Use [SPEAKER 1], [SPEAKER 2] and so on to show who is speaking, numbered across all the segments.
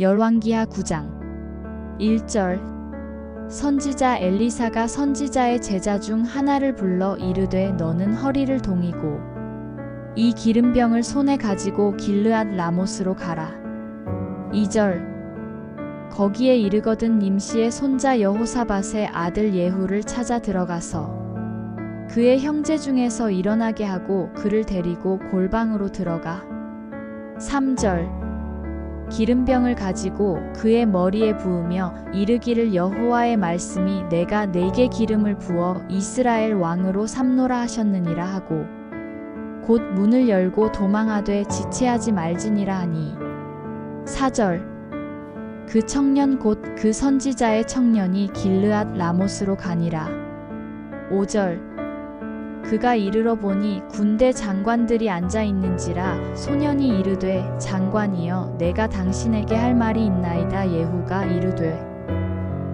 [SPEAKER 1] 열왕기하 9장 1절 선지자 엘리사가 선지자의 제자 중 하나를 불러 이르되 너는 허리를 동이고 이 기름병을 손에 가지고 길르앗 라못으로 가라. 2절 거기에 이르거든 nim시의 손자 여호사밧의 아들 예후를 찾아 들어가서 그의 형제 중에서 일어나게 하고 그를 데리고 골방으로 들어가. 3절 기름병을 가지고 그의 머리에 부으며 이르기를 여호와의 말씀이 내가 내게 기름을 부어 이스라엘 왕으로 삼노라 하셨느니라 하고 곧 문을 열고 도망하되 지체하지 말지니라 하니. 4절. 그 청년 곧 그 선지자의 청년이 길르앗 라못으로 가니라. 5절 그가 이르러 보니 군대 장관들이 앉아 있는지라 소년이 이르되 장관이여 내가 당신에게 할 말이 있나이다. 예후가 이르되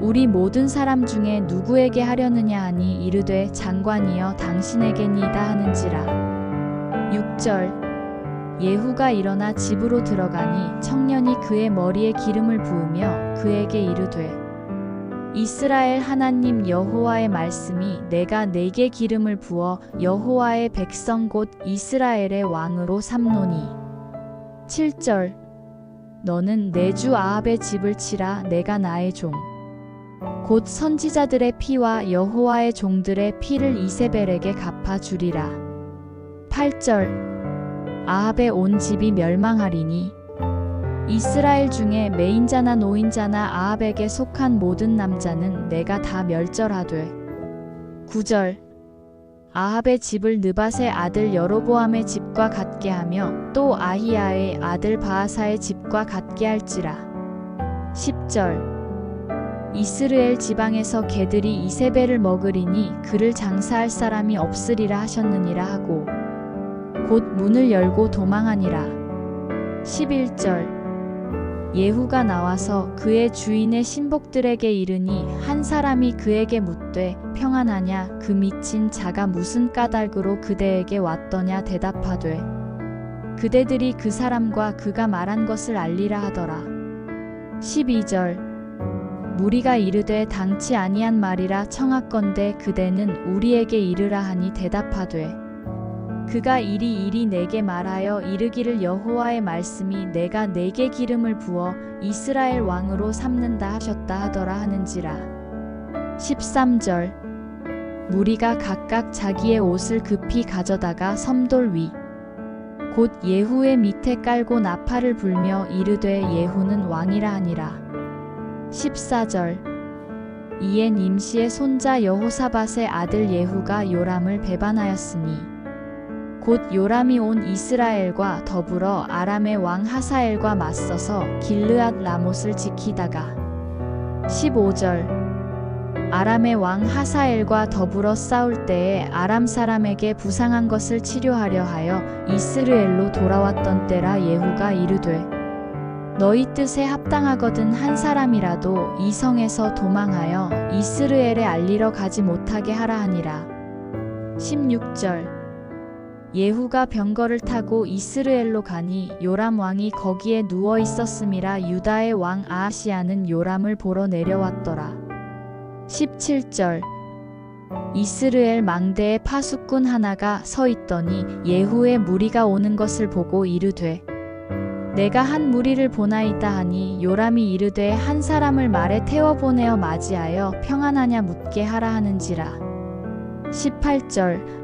[SPEAKER 1] 우리 모든 사람 중에 누구에게 하려느냐? 하니 이르되 장관이여 당신에게니이다. 하는지라. 6절. 예후가 일어나 집으로 들어가니 청년이 그의 머리에 기름을 부으며 그에게 이르되 이스라엘 하나님 여호와의 말씀이 내가 내게 기름을 부어 여호와의 백성 곧 이스라엘의 왕으로 삼노니. 7절. 너는 내 주 아합의 집을 치라 내가 나의 종. 곧 선지자들의 피와 여호와의 종들의 피를 이세벨에게 갚아 주리라. 8절. 아합의 온 집이 멸망하리니 이스라엘 중에 매인자나 노인자나 아합에게 속한 모든 남자는 내가 다 멸절하되. 9절. 아합의 집을 느밧의 아들 여로보암의 집과 같게 하며 또 아히야의 아들 바하사의 집과 같게 할지라. 10절. 이스르엘 지방에서 개들이 이세벨을 먹으리니 그를 장사할 사람이 없으리라 하셨느니라 하고 곧 문을 열고 도망하니라. 11절 예후가 나와서 그의 주인의 신복들에게 이르니 한 사람이 그에게 묻되 평안하냐? 그 미친 자가 무슨 까닭으로 그대에게 왔더냐? 대답하되 그대들이 그 사람과 그가 말한 것을 알리라 하더라. 12절. 무리가 이르되 당치 아니한 말이라 청하건대 그대는 우리에게 이르라 하니 대답하되 그가 이리 이리 내게 말하여 이르기를 여호와의 말씀이 내가 내게 기름을 부어 이스라엘 왕으로 삼는다 하셨다 하더라 하는지라. 13절. 무리가 각각 자기의 옷을 급히 가져다가 섬돌 위. 곧 예후의 밑에 깔고 나팔을 불며 이르되 예후는 왕이라 하니라. 14절. 이에 님시의 손자 여호사밧의 아들 예후가 요람을 배반하였으니 곧 요람이 온 이스라엘과 더불어 아람의 왕 하사엘과 맞서서 길르앗 라못을 지키다가 15절 아람의 왕 하사엘과 더불어 싸울 때에 아람 사람에게 부상한 것을 치료하려 하여 이스르엘로 돌아왔던 때라 예후가 이르되 너희 뜻에 합당하거든 한 사람이라도 이 성에서 도망하여 이스르엘에 알리러 가지 못하게 하라 하니라. 16절 예후가 병거를 타고 이스르엘로 가니 요람 왕이 거기에 누워 있었음이라 유다의 왕 아하시아는 요람을 보러 내려왔더라. 17절. 이스르엘 망대에 파수꾼 하나가 서 있더니 예후의 무리가 오는 것을 보고 이르되 내가 한 무리를 보나이다 하니 요람이 이르되 한 사람을 말에 태워 보내어 맞이하여 평안하냐 묻게 하라 하는지라. 18절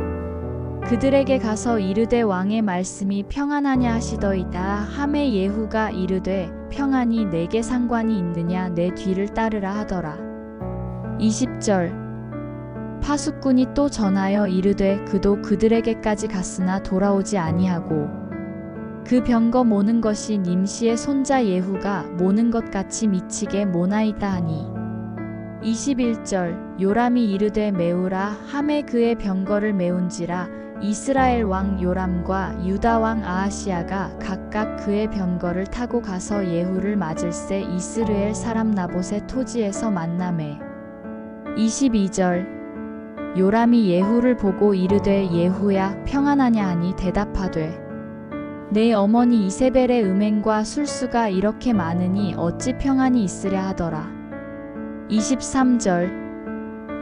[SPEAKER 1] 그들에게 가서 이르되 왕의 말씀이 평안하냐 하시더이다. 함에 예후가 이르되 평안이 내게 상관이 있느냐 내 뒤를 따르라 하더라. 20절. 파수꾼이 또 전하여 이르되 그도 그들에게까지 갔으나 돌아오지 아니하고 그 병거 모는 것이 님시의 손자 예후가 모는 것 같이 미치게 모나이다 하니. 21절. 요람이 이르되 메우라 함에 그의 병거를 메운지라 이스라엘 왕 요람과 유다 왕 아하시아가 각각 그의 병거를 타고 가서 예후를 맞을새 이스르엘 사람 나봇의 토지에서 만남에. 22절. 요람이 예후를 보고 이르되 예후야 평안하냐 하니 대답하되 내 어머니 이세벨의 음행과 술수가 이렇게 많으니 어찌 평안이 있으랴 하더라. 23절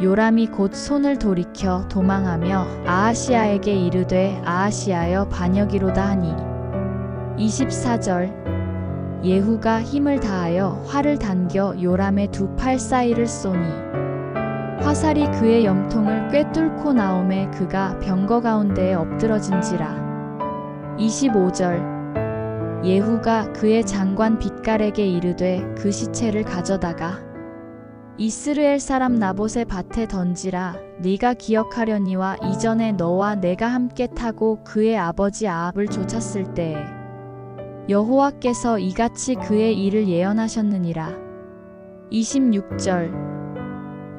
[SPEAKER 1] 요람이 곧 손을 돌이켜 도망하며 아하시아에게 이르되 아하시아여 반역이로다 하니. 24절. 예후가 힘을 다하여 활을 당겨 요람의 두 팔 사이를 쏘니. 화살이 그의 염통을 꿰뚫고 나오매 그가 병거 가운데에 엎드러진지라. 25절. 예후가 그의 장관 빛갈에게 이르되 그 시체를 가져다가 이스르엘 사람 나봇의 밭에 던지라. 네가 기억하려니와 이전에 너와 내가 함께 타고 그의 아버지 아합을 쫓았을 때에 여호와께서 이같이 그의 일을 예언하셨느니라. 26절.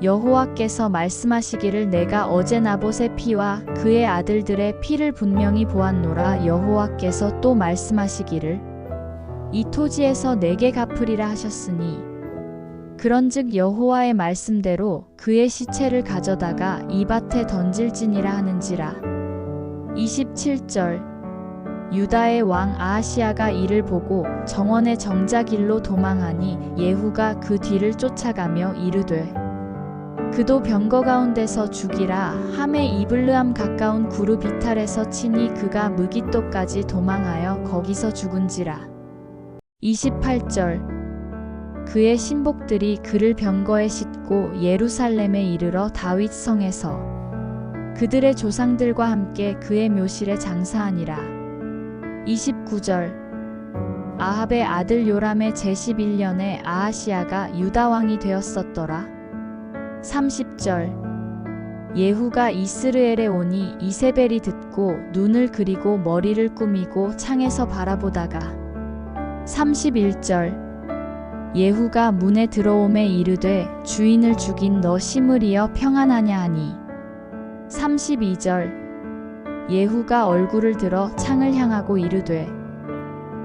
[SPEAKER 1] 여호와께서 말씀하시기를 내가 어제 나봇의 피와 그의 아들들의 피를 분명히 보았노라. 여호와께서 또 말씀하시기를 이 토지에서 내게 갚으리라 하셨으니 그런즉 여호와의 말씀대로 그의 시체를 가져다가 이 밭에 던질지니라 하는지라. 27절. 유다의 왕 아하시아가 이를 보고 정원의 정자길로 도망하니 예후가 그 뒤를 쫓아가며 이르되 그도 병거 가운데서 죽이라 함에 이블르함 가까운 구르 비탈에서 치니 그가 무기토까지 도망하여 거기서 죽은지라. 28절 그의 신복들이 그를 병거에 싣고 예루살렘에 이르러 다윗 성에서 그들의 조상들과 함께 그의 묘실에 장사하니라. 29절. 아합의 아들 요람의 제11년에 아하시아가 유다 왕이 되었었더라. 30절. 예후가 이스르엘에 오니 이세벨이 듣고 눈을 그리고 머리를 꾸미고 창에서 바라보다가. 31절 예후가 문에 들어오매 이르되 주인을 죽인 너 시므리여 평안하냐 하니? 32절. 예후가 얼굴을 들어 창을 향하고 이르되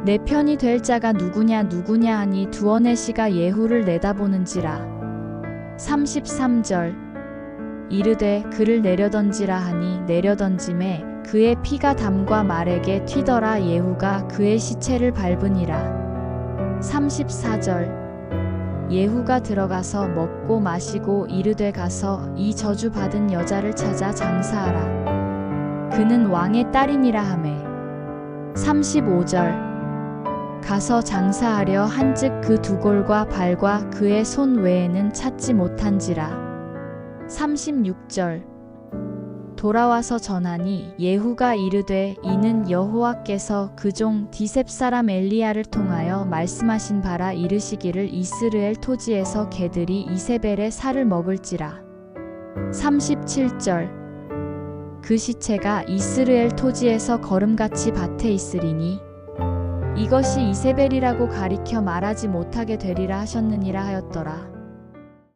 [SPEAKER 1] 내 편이 될 자가 누구냐 누구냐 하니 두어네 씨가 예후를 내다보는지라. 33절. 이르되 그를 내려던지라 하니 내려던짐에 그의 피가 담과 말에게 튀더라 예후가 그의 시체를 밟으니라 34절. 예후가 들어가서 먹고 마시고 이르되 가서 이 저주 받은 여자를 찾아 장사하라. 그는 왕의 딸이니라 하매. 35절. 가서 장사하려 한즉 그 두골과 발과 그의 손 외에는 찾지 못한지라. 36절 돌아와서 전하니 예후가 이르되 이는 여호와께서 그 종 디셉 사람 엘리야를 통하여 말씀하신 바라 이르시기를 이스르엘 토지에서 개들이 이세벨의 살을 먹을지라. 37절 그 시체가 이스르엘 토지에서 걸음같이 밭에 있으리니 이것이 이세벨이라고 가리켜 말하지 못하게 되리라 하셨느니라 하였더라.